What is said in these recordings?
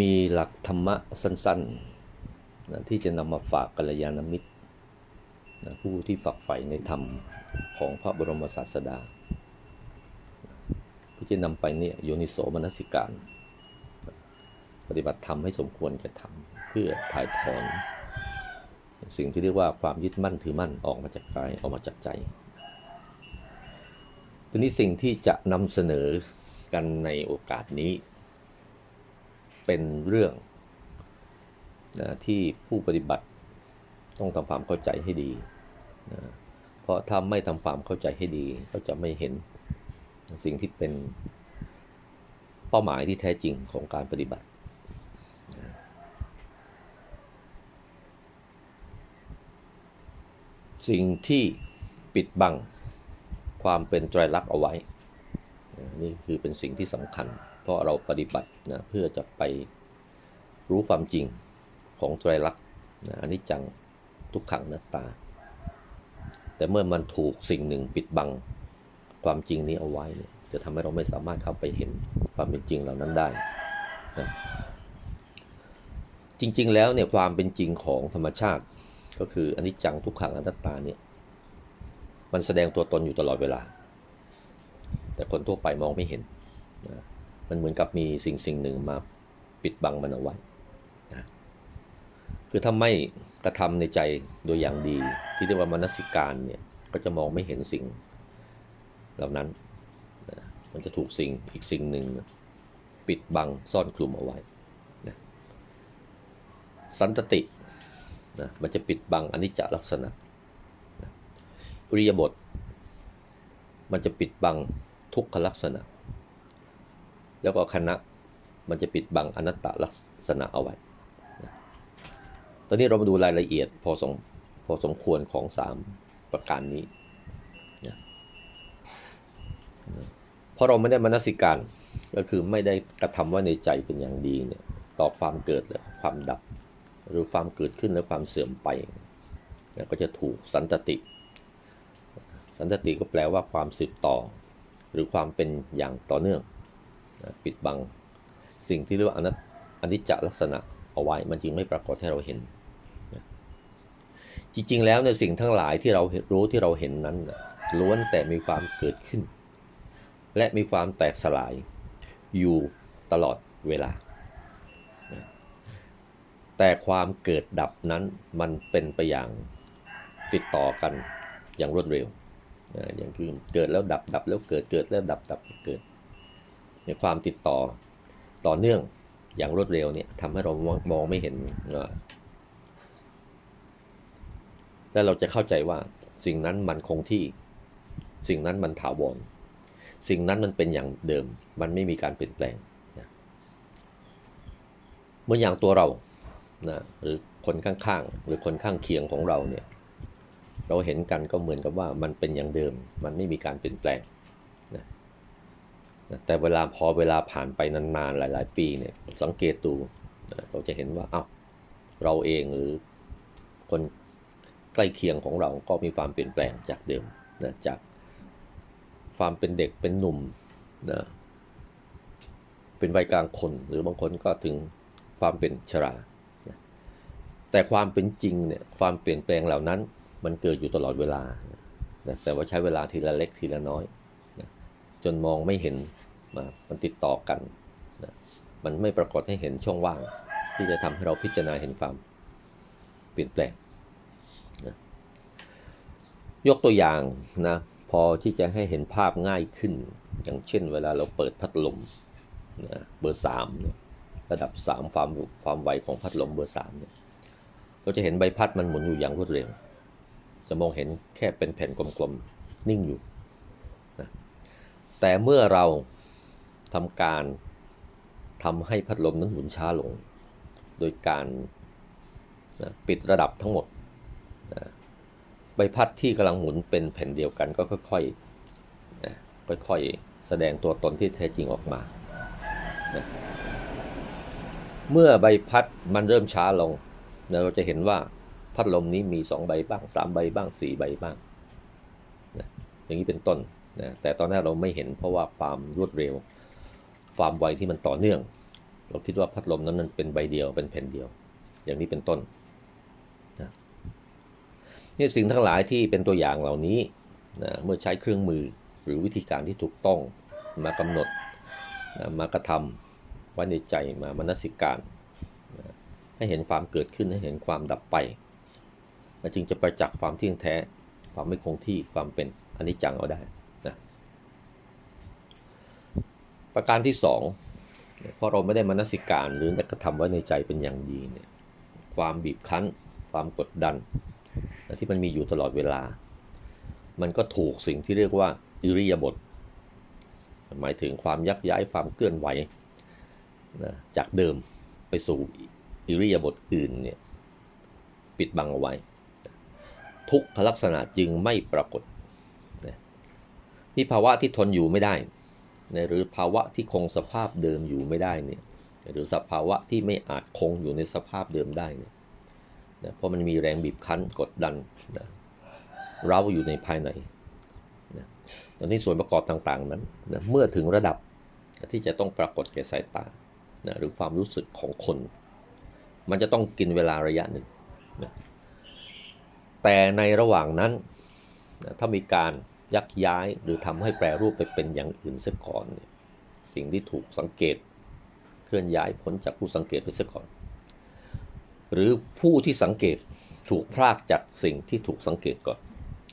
มีหลักธรรมะสั้นๆนะที่จะนำมาฝากกัลยาณมิตรนะผู้ที่ฝักใฝ่ในธรรมของพระบรมศาสดา ที่จะนำไปเนี่ยโยนิโสมนสิการ ปฏิบัติธรรมให้สมควรแก่ธรรมเพื่อถ่ายถอน สิ่งที่เรียกว่าความยึดมั่นถือมั่นออกมาจากกายออกมาจากใจ ทีนี้สิ่งที่จะนำเสนอกันในโอกาสนี้ เป็นเรื่องนะที่ผู้ปฏิบัติต้องทำความเข้าใจให้ดีนะเพราะถ้าไม่ทำความเข้าใจให้ดี ก็จะไม่เห็นสิ่งที่เป็นเป้าหมายที่แท้จริงของการปฏิบัติ สิ่งที่ปิดบังความเป็นไตรลักษณ์เอาไว้ นี่คือเป็นสิ่งที่สำคัญ เพราะเราปฏิบัตินะเพื่อจะไปรู้ความจริงของไตรลักษณ์นะอนิจจังทุกขังนัตตา แต่เมื่อมันถูกสิ่งหนึ่งปิดบังความจริงนี้เอาไว้เนี่ยจะทำให้เราไม่สามารถเข้าไปเห็นความเป็นจริงเหล่านั้นได้นะจริง ๆ แล้วเนี่ยความเป็นจริงของธรรมชาติ ก็คืออนิจจังทุกขังอนัตตาเนี่ยมันแสดงตัวตนอยู่ตลอดเวลา แต่คนทั่วไปมองไม่เห็นนะ มันเหมือนกับมีสิ่งสิ่งหนึ่งมาปิดบังมันเอาไว้นะคือถ้าไม่กระทำในใจโดยอย่างดี ที่เรียกว่ามนสิการเนี่ยก็จะมองไม่เห็นสิ่งเหล่านั้นนะมันจะถูกสิ่งอีกสิ่งหนึ่งปิดบังซ่อนคลุมเอาไว้นะสันตตินะมันจะปิดบังอนิจจลักษณะนะอริยบท มันจะปิดบังทุกขลักษณะ แล้วก็คณะมันจะปิดบังอนัตตลักษณะเอาไว้ ตอนนี้เรามาดูรายละเอียดพอสมพอสมควรของสามประการนี้ เพราะเราไม่ได้มนสิการ ก็คือไม่ได้กระทำว่าในใจเป็นอย่างดีเนี่ยต่อความเกิดและความดับ หรือความเกิดขึ้นและความเสื่อมไป ก็จะถูกสันตติ สันตติก็แปลว่าความสืบต่อ หรือความเป็นอย่างต่อเนื่อง ปิดบังสิ่งที่เรียกว่าอนัตอนิจจลักษณะเอาไว้ มันจึงไม่ปรากฏให้เราเห็น จริงๆ แล้วในยสิ่งทั้งหลายที่เรารู้ที่เราเห็นนั้นล้วนแต่มีความเกิดขึ้น และมีความแตกสลายอยู่ตลอดเวลา แต่ความเกิดดับนั้นมันเป็นไปอย่างติดต่อกันอย่างรวดเร็วอย่างคือเกิดแล้วดับดับแล้วเกิดเกิดแล้วดับดับเกิด ในความติดต่อต่อเนื่องอย่างรวดเร็วเนี่ยทำให้เรามองไม่เห็นนะและเราจะเข้าใจว่าสิ่งนั้นมันคงที่ สิ่งนั้นมันถาวร สิ่งนั้นมันเป็นอย่างเดิม มันไม่มีการเปลี่ยนแปลงนะเหมือนอย่างตัวเรานะหรือคนข้างๆ หรือคนข้างเคียงของเราเนี่ย เราเห็นกันก็เหมือนกับว่ามันเป็นอย่างเดิม มันไม่มีการเปลี่ยนแปลง แต่เวลาพอเวลาผ่านไปนานๆหลาย ๆ ปีเนี่ยสังเกตดูเราจะเห็นว่าอ้าเราเองหรือคนใกล้เคียงของเราก็มีความเปลี่ยนแปลงจากเดิมนะจากความเป็นเด็กเป็นหนุ่มนะเป็นวัยกลางคนหรือบางคนก็ถึงความเป็นชราแต่ความเป็นจริงเนี่ยความเปลี่ยนแปลงเหล่านั้นมันเกิดอยู่ตลอดเวลานะแต่ว่าใช้เวลาทีละเล็กทีละน้อย จนมองไม่เห็นมามันติดต่อกันนะมันไม่ปรากฏให้เห็นช่องว่าง ที่จะทำให้เราพิจารณาเห็นความเปลี่ยนแปลงนะยกตัวอย่างนะพอที่จะให้เห็นภาพง่ายขึ้น อย่างเช่น เวลาเราเปิดพัดลมนะเบอร์สามเนี่ยระดับ 3 ความความไวของพัดลมเบอร์3เนี่ยเราจะเห็นใบพัดมันหมุนอยู่อย่างรวดเร็ว จะมองเห็นแค่เป็นแผ่นกลมๆ นิ่งอยู่ แต่เมื่อเราทำการทำให้พัดลมนั้นหมุนช้าลง โดยการนะปิดระดับทั้งหมดนะใบพัดที่กำลังหมุนเป็นแผ่นเดียวกันก็ค่อยๆนะค่อยๆแสดงตัวตนที่แท้จริงออกมานะเมื่อใบพัดมันเริ่มช้าลงเราจะเห็นว่าพัดลมนี้มี 2 ใบบ้าง 3 ใบบ้าง 4 ใบบ้างนะอย่างนี้เป็นต้น นะแต่ตอนแรกเราไม่เห็นเพราะว่าความรวดเร็ว ความไวที่มันต่อเนื่อง เราคิดว่าพัดลมนั้นมันเป็นใบเดียวเป็นแผ่นเดียว อย่างนี้เป็นต้นนะนี่สิ่งทั้งหลายที่เป็นตัวอย่างเหล่านี้นะเมื่อใช้เครื่องมือหรือวิธีการที่ถูกต้องมากำหนดนะมากระทำไว้ในใจมามนสิการนะให้เห็นความเกิดขึ้นให้เห็นความดับไปมันจึงจะประจักษ์ความเที่ยงแท้ ความไม่คงที่ความเป็นอนิจจังเอาได้นะ ประการที่สองเพราะเราไม่ได้มนสิการหรือได้กระทำไว้ในใจเป็นอย่างดีเนี่ยความบีบคั้น ความกดดัน ที่มันมีอยู่ตลอดเวลา มันก็ถูกสิ่งที่เรียกว่าอิริยาบถหมายถึงความยักย้ายความเคลื่อนไหวนะจากเดิมไปสู่อิริยาบถอื่นเนี่ยปิดบังเอาไว้ ทุกขลักษณะจึงไม่ปรากฏนะนี่ภาวะที่ทนอยู่ไม่ได้ หรือภาวะที่คงสภาพเดิมอยู่ไม่ได้เนี่ยหรือสภาวะที่ไม่อาจคงอยู่ในสภาพเดิมได้เนี่ยนะเพราะมันมีแรงบีบคั้นกดดันนะเราอยู่ในภายในนะตอนนี้ส่วนประกอบต่างๆนั้นนะเมื่อถึงระดับที่จะต้องปรากฏแก่สายตานะหรือความรู้สึกของคน มันจะต้องกินเวลาระยะหนึ่งนะแต่ในระหว่างนั้นนะถ้ามีการ ยักย้ายหรือทำให้แปรรูปไปเป็นอย่างอื่นเสียก่อนเนี่ยสิ่งที่ถูกสังเกตเคลื่อนย้ายพ้นจากผู้สังเกตไปเสียก่อน หรือผู้ที่สังเกตถูกพรากจากสิ่งที่ถูกสังเกตก่อน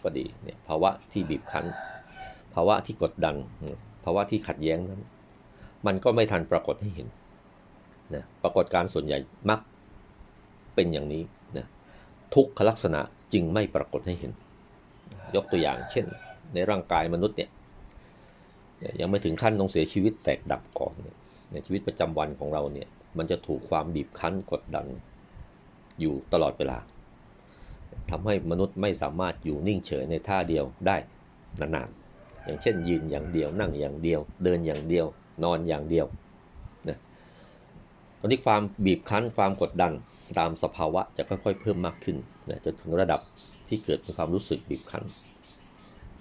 ก็ดีเนี่ยภาวะที่บีบคั้น ภาวะที่กดดันภาวะที่ขัดแย้งนั้น มันก็ไม่ทันปรากฏให้เห็นนะปรากฏการส่วนใหญ่มักเป็นอย่างนี้นะทุกขลักษณะจึงไม่ปรากฏให้เห็น ยกตัวอย่างเช่น ในร่างกายมนุษย์เนี่ยยังไม่ถึงขั้นต้องเสียชีวิตแตกดับก่อนเนี่ยในชีวิตประจำวันของเราเนี่ยมันจะถูกความบีบคั้นกดดันอยู่ตลอดเวลาทำให้มนุษย์ไม่สามารถอยู่นิ่งเฉยในท่าเดียวได้นานๆอย่างเช่นยืนอย่างเดียวนั่งอย่างเดียว เดินอย่างเดียวนอนอย่างเดียวนะตอนนี้ความบีบคั้นความกดดันตามสภาวะจะค่อยๆเพิ่มมากขึ้นนะจนถึงระดับที่เกิดเป็นความรู้สึกบีบคั้น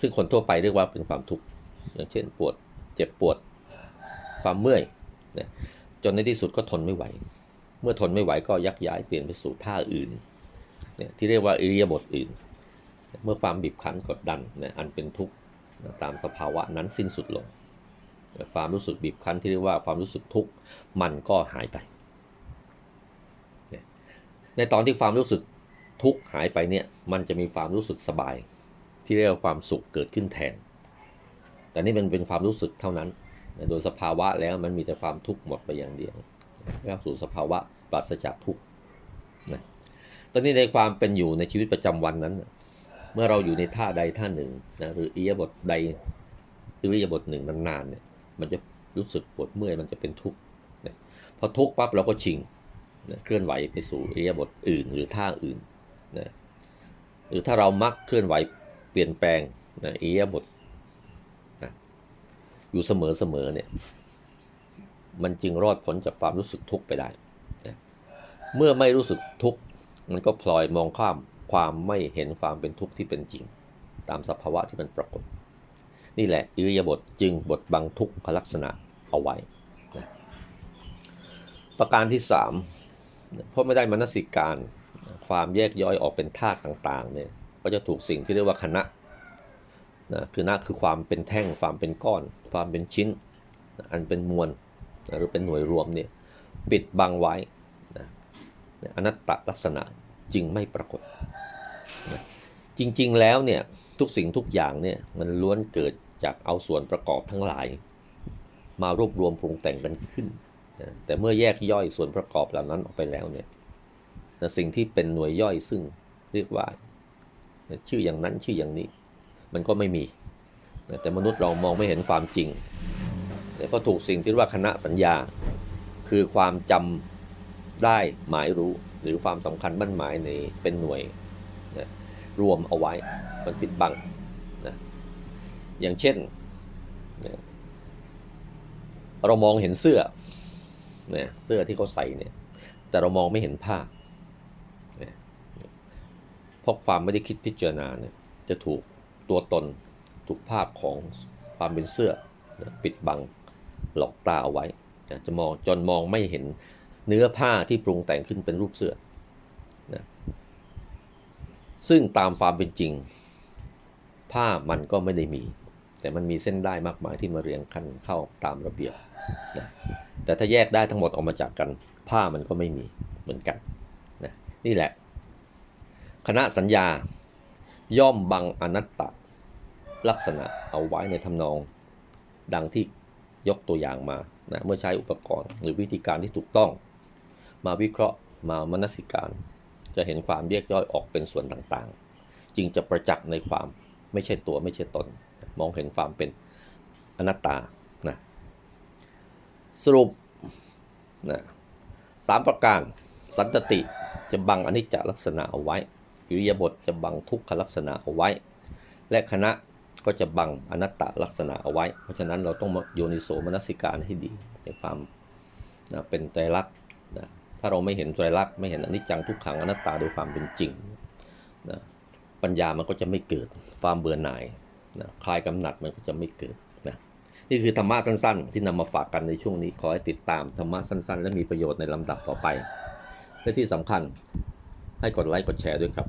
ซึ่งคนทั่วไปเรียกว่าเป็นความทุกข์อย่างเช่นปวดเจ็บปวดความเมื่อยนะจนในที่สุดก็ทนไม่ไหว เมื่อทนไม่ไหวก็ยักย้ายเปลี่ยนไปสู่ท่าอื่นเนี่ยที่เรียกว่าอิริยาบถอื่น เมื่อความบีบคั้นกดดันนะอันเป็นทุกข์ตามสภาวะนั้นสิ้นสุดลง ความรู้สึกบีบคั้นที่เรียกว่าความรู้สึกทุกข์มันก็หายไป ในตอนที่ความรู้สึกทุกข์หายไปเนี่ยมันจะมีความรู้สึกสบาย ที่เรียกว่าความสุขเกิดขึ้นแทน แต่นี่มันเป็นความรู้สึกเท่านั้น โดยสภาวะแล้วมันมีแต่ความทุกข์หมดไปอย่างเดียวเข้าสู่สภาวะปราศจากทุกข์นะตอนนี้ในความเป็นอยู่ในชีวิตประจำวันนั้น เมื่อเราอยู่ในท่าใดท่าหนึ่งนะหรืออิริยาบถใดอิริยาบถหนึ่งนานๆเนี่ยมันจะรู้สึกปวดเมื่อยมันจะเป็นทุกข์นะพอทุกข์ปั๊บเราก็ชิงนะเคลื่อนไหวไปสู่อิริยาบถอื่นหรือท่าอื่นนะหรือถ้าเรามักเคลื่อนไหว เปลี่ยนแปลงนะอิยาบถนะอยู่เสมอๆเนี่ยมันจึงรอดพ้นจากความรู้สึกทุกข์ไปได้นะเมื่อไม่รู้สึกทุกข์มันก็พลอยมองข้ามความไม่เห็นความเป็นทุกข์ที่เป็นจริง ตามสภาวะที่มันปรากฏ นี่แหละอิริยาบถจึงบทบังทุกขลักษณะเอาไว้นะประการที่3เพราะไม่ได้มนสิการความแยกย่อยออกเป็นธาตุต่างๆเนี่ย ก็จะถูกสิ่งที่เรียกว่าคณะนะคือนะคือความเป็นแท่งความเป็นก้อน ความเป็นชิ้น อันเป็นมวลหรือเป็นหน่วยรวมเนี่ยปิดบังไว้นะอนัตตลักษณะจึงไม่ปรากฏนะจริงๆแล้วเนี่ยทุกสิ่งทุกอย่างเนี่ยมันล้วนเกิดจากเอาส่วนประกอบทั้งหลาย มารวบรวมปรุงแต่งกันขึ้นนะแต่เมื่อแยกย่อยส่วนประกอบเหล่านั้นออกไปแล้วเนี่ยนะสิ่งที่เป็นหน่วยย่อยซึ่งเรียกว่า ชื่ออย่างนั้นชื่ออย่างนี้ มันก็ไม่มี แต่มนุษย์เรามองไม่เห็นความจริง แต่ก็ถูกสิ่งที่เรียกว่าคณะสัญญา คือความจำได้หมายรู้หรือความสำคัญมั่นหมายในเป็นหน่วยนะรวมเอาไว้มันปิดบังนะอย่างเช่นนะเรามองเห็นเสื้อนะเสื้อที่เขาใส่เนี่ยแต่เรามองไม่เห็นผ้า เพราะความไม่ได้คิดพิจารณาเนี่ยจะถูกตัวตนถูกภาพของความเป็นเสื้อปิดบังหลอกตาเอาไว้จะมองจนมองไม่เห็นเนื้อผ้าที่ปรุงแต่งขึ้นเป็นรูปเสื้อนะซึ่งตามความเป็นจริง ผ้ามันก็ไม่ได้มี แต่มันมีเส้นได้มากมายที่มาเรียงคันเข้าตามระเบียบนะแต่ถ้าแยกได้ทั้งหมดออกมาจากกัน ผ้ามันก็ไม่มีเหมือนกันนะนี่แหละ คณะสัญญา ย่อมบังอนัตตลักษณะเอาไว้ในทำนอง ดังที่ยกตัวอย่างมานะเมื่อใช้อุปกรณ์หรือวิธีการที่ถูกต้อง มาวิเคราะห์มามนสิการ จะเห็นความแยกย่อยออกเป็นส่วนต่างๆ จึงจะประจักษ์ในความไม่ใช่ตัวไม่ใช่ตน มองเห็นความเป็นอนัตตานะสรุปนะสามประการสันตติจะบังอนิจจลักษณะเอาไว้ อิริยาบถจะบังทุกขลักษณะเอาไว้ และคณะก็จะบังอนัตตลักษณะเอาไว้ เพราะฉะนั้นเราต้องโยนิโสมนสิการให้ดีในความนะเป็นไตรลักษณ์นะถ้าเราไม่เห็นไตรลักษณ์ไม่เห็นอนิจจังทุกขังอนัตตาโดยความเป็นจริงนะปัญญามันก็จะไม่เกิดความเบื่อหน่ายนะคลายกำหนัดมันก็จะไม่เกิดนะนี่คือธรรมะสั้นๆ ที่นำมาฝากกันในช่วงนี้ขอให้ติดตามธรรมะสั้นๆ และมีประโยชน์ในลำดับต่อไป และที่สำคัญให้กดไลค์กดแชร์ด้วยครับ